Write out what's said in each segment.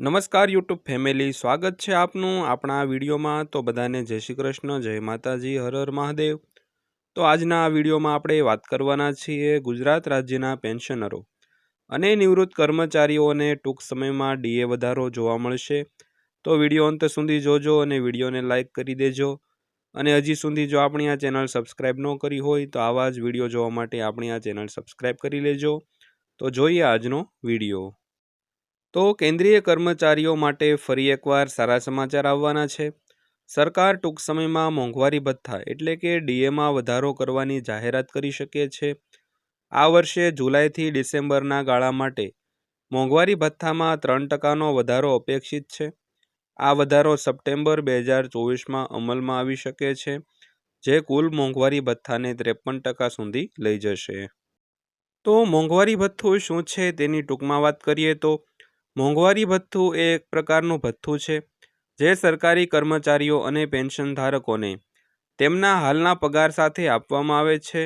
નમસ્કાર YouTube family સ્વાગત છે આપનું આપણા વિડીયોમાં. તો બધાને જય શ્રી કૃષ્ણ, જય માતાજી, હર હર મહાદેવ. તો આજના આ વિડીયોમાં આપણે વાત કરવાના છીએ ગુજરાત રાજ્યના પેન્શનરો. અને નિવૃત્ત કર્મચારીઓને ટૂંક સમયમાં ડીએ વધારો જોવા મળશે. તો વીડિયો અંત સુધી જોજો અને વિડીયોને લાઇક કરી દેજો. અને હજી સુધી જો આપણી આ ચેનલ સબસ્ક્રાઈબ ન કરી હોય, તો આવા જ વીડિયો જોવા માટે આપણી આ ચેનલ સબસ્ક્રાઈબ કરી લેજો. તો જોઈએ આજનો વીડિયો. તો કેન્દ્રીય કર્મચારીઓ માટે ફરી એકવાર સારા સમાચાર આવવાના છે. સરકાર ટૂંક સમયમાં મોંઘવારી ભથ્થા એટલે કે ડીએમાં વધારો કરવાની જાહેરાત કરી શકે છે. આ વર્ષે જુલાઈથી ડિસેમ્બરના ગાળા માટે મોંઘવારી ભથ્થામાં ત્રણ ટકાનો વધારો અપેક્ષિત છે. આ વધારો સપ્ટેમ્બર બે હજાર ચોવીસમાં અમલમાં આવી શકે છે, જે કુલ મોંઘવારી ભથ્થાને ત્રેપન ટકા સુધી લઈ જશે. તો મોંઘવારી ભથ્થું શું છે તેની ટૂંકમાં વાત કરીએ તો મોંઘવારી ભથ્થું એ એક પ્રકારનું ભથ્થું છે, જે સરકારી કર્મચારીઓ અને પેન્શન ધારકોને તેમના હાલના પગાર સાથે આપવામાં આવે છે.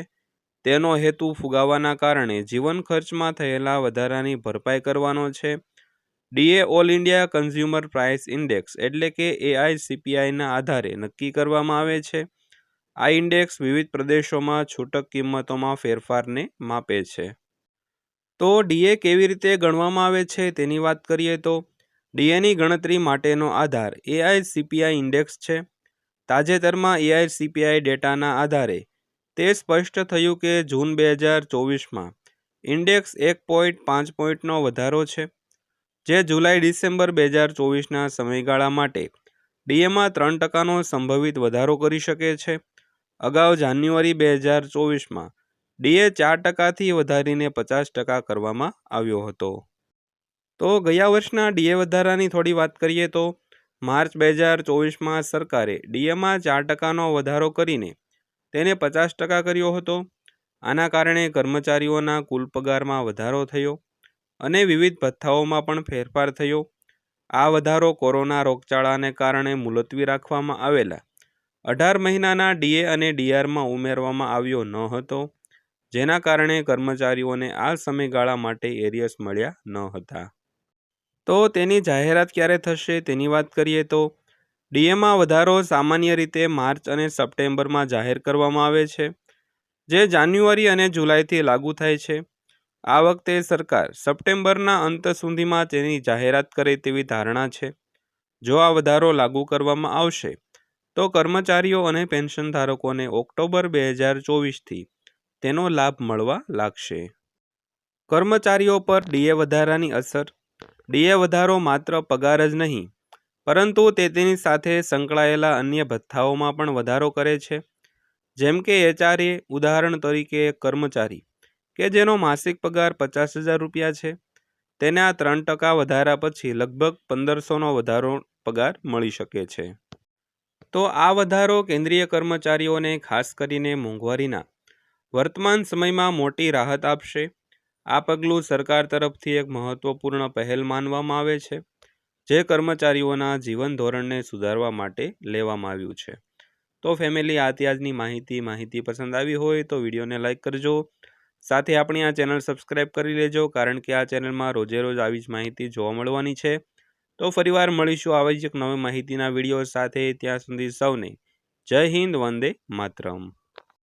તેનો હેતુ ફુગાવાના કારણે જીવન ખર્ચમાં થયેલા વધારાની ભરપાઈ કરવાનો છે. DA all India consumer price index એટલે કે એઆઈસીપીઆઈના આધારે નક્કી કરવામાં આવે છે. આ ઇન્ડેક્સ વિવિધ પ્રદેશોમાં છૂટક કિંમતોમાં ફેરફારને માપે છે. તો ડીએ કેવી રીતે ગણવામાં આવે છે તેની વાત કરીએ તો ડીએની ગણતરી માટેનો આધાર એઆઈસીપીઆઈ ઇન્ડેક્સ છે. તાજેતરમાં એઆઈસીપીઆઈ ડેટાના આધારે તે સ્પષ્ટ થયું કે જૂન બે હજાર ચોવીસમાં ઇન્ડેક્સ એક પોઈન્ટ પાંચ પોઈન્ટનો વધારો છે, જે જુલાઈ ડિસેમ્બર બે હજાર ચોવીસના સમયગાળા માટે ડીએમાં ત્રણ ટકાનો સંભવિત વધારો કરી શકે છે. અગાઉ જાન્યુઆરી બે હજાર ચોવીસમાં ડીએ ચાર ટકાથી વધારીને પચાસ ટકા કરવામાં આવ્યો હતો. તો ગયા વર્ષના ડીએ વધારાની થોડી વાત કરીએ તો, માર્ચ બે હજાર ચોવીસમાં સરકારે ડીએમાં ચાર ટકાનો વધારો કરીને તેને પચાસ ટકા કર્યો હતો. આના કારણે કર્મચારીઓના કુલ પગારમાં વધારો થયો અને વિવિધ ભથ્થાઓમાં પણ ફેરફાર થયો. આ વધારો કોરોના રોગચાળાને કારણે મુલતવી રાખવામાં આવેલા. અઢાર મહિનાના ડીએ અને ડીઆરમાં ઉમેરવામાં આવ્યો ન હતો. જેના કારણે કર્મચારીઓને આ સમયગાળા માટે એરિયસ મળ્યા ન હતા. તો તેની જાહેરાત ક્યારે થશે તેની વાત કરીએ તો, ડીએમાં વધારો સામાન્ય રીતે માર્ચ અને સપ્ટેમ્બરમાં જાહેર કરવામાં આવે છે, જે જાન્યુઆરી અને જુલાઈથી લાગુ થાય છે. આ વખતે સરકાર સપ્ટેમ્બરના અંત સુધીમાં તેની જાહેરાત કરે તેવી ધારણા છે. જો આ વધારો લાગુ કરવામાં આવશે, તો કર્મચારીઓ અને પેન્શન ધારકોને ઓક્ટોબર બે હજાર ચોવીસથી તેનો લાભ મળવા લાગશે. કર્મચારીઓ પર ડીએ વધારાની અસર. ડીએ વધારો માત્ર પગાર જ નહીં, પરંતુ તે તેની સાથે સંકળાયેલા અન્ય ભથ્થાઓમાં પણ વધારો કરે છે. જેમ કે એચઆરએ ઉદાહરણ તરીકે કર્મચારી, કે જેનો માસિક પગાર પચાસ હજાર રૂપિયા છે. તેને આ ત્રણ ટકા વધારા પછી લગભગ પંદરસોનો વધારો પગાર મળી શકે છે. તો આ વધારો કેન્દ્રીય કર્મચારીઓને ખાસ કરીને મોંઘવારીના વર્તમાન સમયમાં મોટી રાહત આપશે. આ પગલું સરકાર તરફથી એક મહત્વપૂર્ણ પહેલ માનવામાં આવે છે, જે કર્મચારીઓના જીવન ધોરણને સુધારવા માટે લેવામાં આવ્યું છે. તો ફેમિલી, આ ત્યાજની માહિતી માહિતી પસંદ આવી હોય તો વિડીયોને લાઇક કરજો. સાથે આપણી આ ચેનલ સબસ્ક્રાઈબ કરી લેજો, કારણ કે આ ચેનલમાં રોજે રોજ આવી જ માહિતી જોવા મળવાની છે. તો ફરીવાર મળીશું આવી જ એક નવી માહિતીના વીડિયો સાથે. ત્યાં સુધી સૌને જય હિન્દ, વંદે માતરમ.